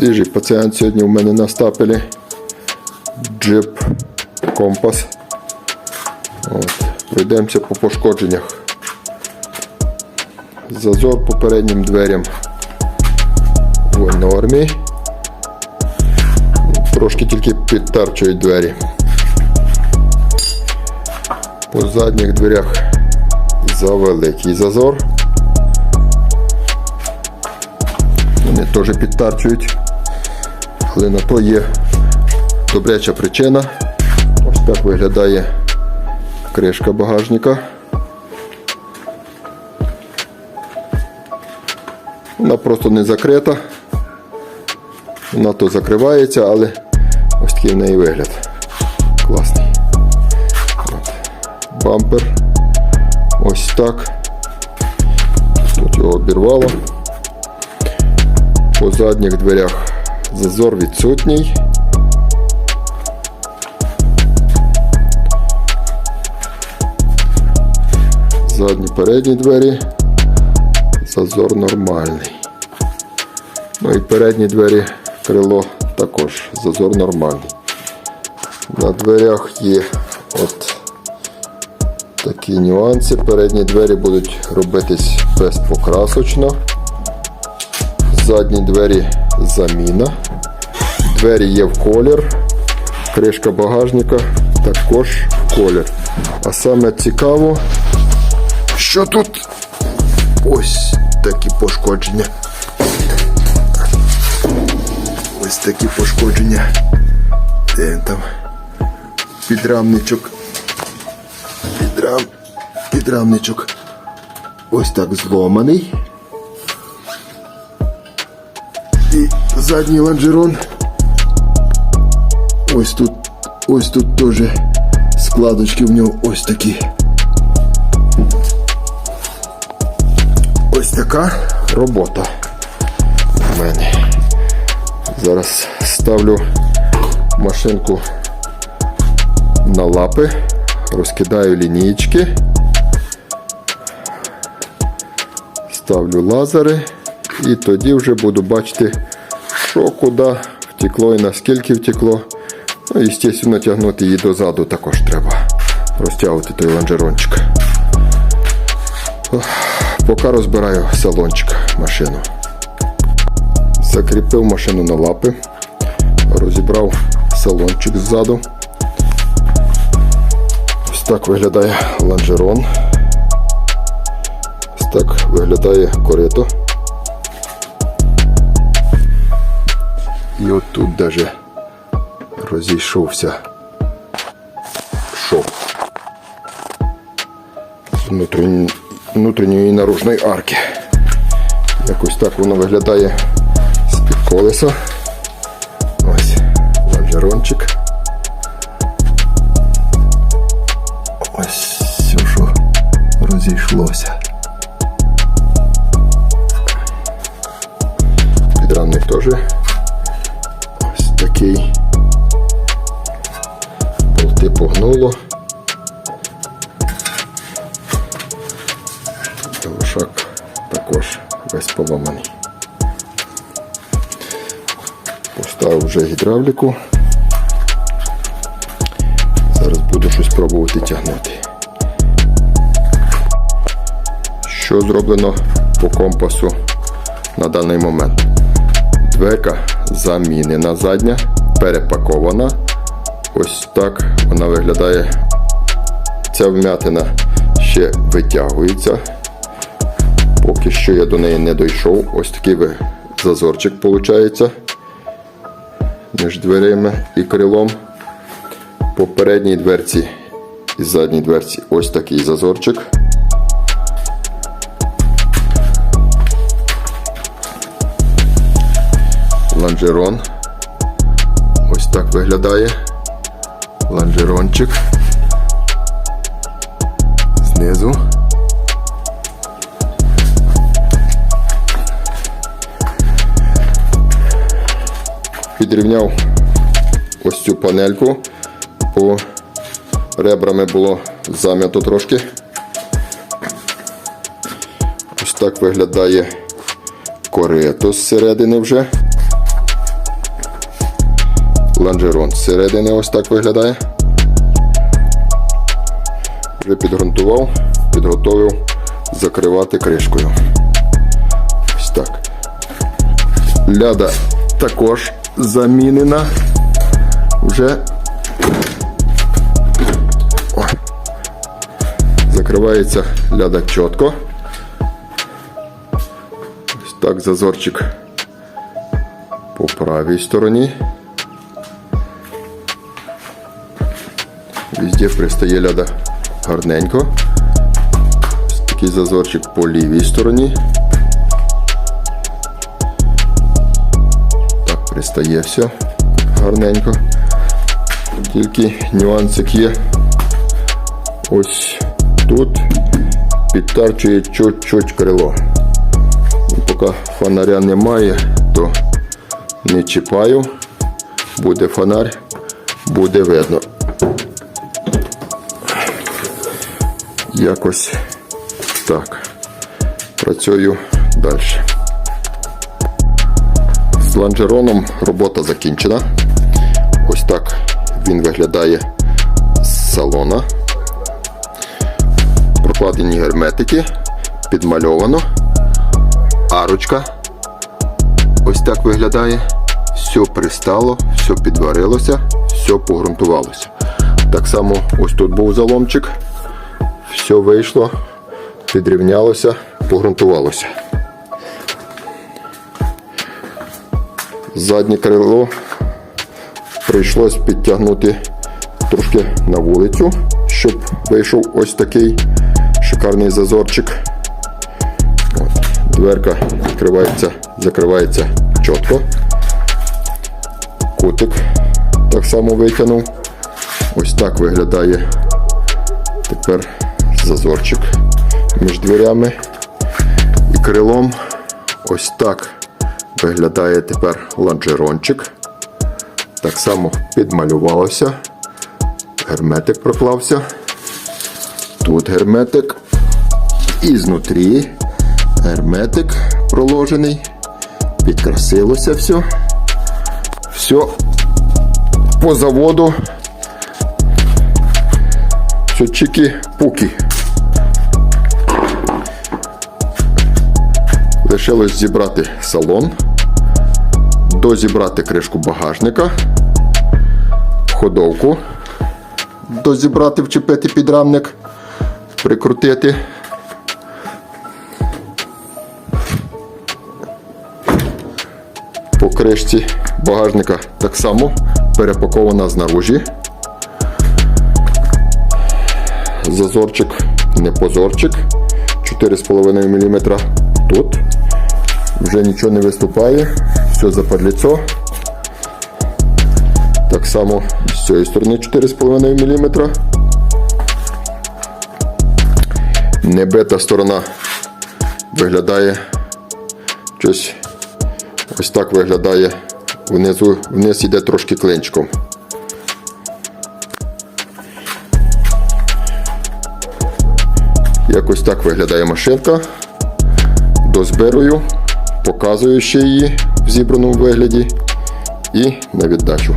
Свіжий пацієнт сьогодні у мене на стапелі. Джип компас. Пройдемося по пошкодженнях. Зазор по переднім дверям в нормі. Трошки тільки підтарчують двері. По задніх дверях завеликий зазор. Вони теж підтарчують, але на то є добряча причина. Ось так виглядає кришка багажника. Вона просто не закрита. Вона то закривається, але ось такий в неї вигляд. Класний. От. Бампер. Ось так. Тут його обірвало. По задніх дверях зазор відсутній. Задні передні двері. Зазор нормальний. Ну і передні двері крило також. Зазор нормальний. На дверях є от такі нюанси. Передні двері будуть робитись безпокрасочно. Задні двері заміна. Двері є в колір. Кришка багажника також в колір. А саме цікаво, що тут ось такі пошкодження. Ось такі пошкодження. Де він там? Підрамничок. Підрам... Підрамничок. Ось так зломаний. Задній лонжерон. Ось тут, ось тут теж складочки в нього ось такі. Ось така робота в мене. Зараз ставлю машинку на лапи, розкидаю лінійки, ставлю лазери і тоді вже буду бачити, що куди втекло і наскільки втекло. Ну і, звісно, тягнути її дозаду також треба. Розтягувати той лонжерончик. Поки розбираю салончик машину. Закріпив машину на лапи, розібрав салончик ззаду. Ось так виглядає лонжерон. Ось так виглядає корито. І от тут даже розійшовся шов внутрішньої, і наружної арки. Якось так воно виглядає з-під колеса. Ось лонжерончик. Ось все, розійшлося. Підрамник теж такий. Болти погнуло. Лошак також весь поламаний. Поставив вже гідравліку. Зараз буду щось пробувати тягнути. Що зроблено по компасу на даний момент? Дверка замінена задня, перепакована. Ось так вона виглядає. Ця вмятина ще витягується. Поки що я до неї не дійшов. Ось такий зазорчик виходить між дверима і крилом. По передній дверці і задній дверці ось такий зазорчик. Лонжерон. Ось так виглядає. Лонжерончик. Знизу. Підрівняв ось цю панельку. По ребрами було зам'ято трошки. Ось так виглядає корито зсередини вже. Лонжерон. Зсередини ось так виглядає. Вже підґрунтував, підготовив закривати кришкою. Ось так. Ляда також замінена. Вже О. закривається ляда чітко. Ось так зазорчик по правій стороні. Везде пристає ляда гарненько. Такий зазорчик по лівій стороні. Так, пристає все гарненько. Тільки нюансик є. Ось тут підтарчує чуть-чуть крило. Поки фонаря немає, то не чіпаю. Буде фонарь, буде видно. Якось так. Працюю далі. З лонжероном робота закінчена. Ось так він виглядає з салона. Прокладені герметики, підмальовано. Арочка. Ось так виглядає. Все пристало, все підварилося, все погрунтувалося. Так само ось тут був заломчик. Все вийшло, підрівнялося, погрунтувалося. Заднє крило прийшлось підтягнути трошки на вулицю, щоб вийшов ось такий шикарний зазорчик. От. Дверка відкривається, закривається чітко. Кутик так само витягнув. Ось так виглядає тепер зазорчик між дверями і крилом. Ось так виглядає тепер лонжерончик. Так само підмалювалося. Герметик проклався. Тут герметик. І знутрі герметик проложений. Підкрасилося все. Все по заводу. Все чики-пуки. Лишилось зібрати салон, дозібрати кришку багажника, ходовку, дозібрати, вчепити підрамник, прикрутити. По кришці багажника так само перепакована знаружі. Зазорчик, не позорчик, 4,5 мм тут. Вже нічого не виступає, все западліцо. Так само з цієї сторони 4,5 мм. Небита сторона виглядає щось ось так виглядає. Внизу, вниз іде трошки клинчиком. Якось так виглядає машинка. Дозбирую, показую ще її в зібраному вигляді і на віддачу.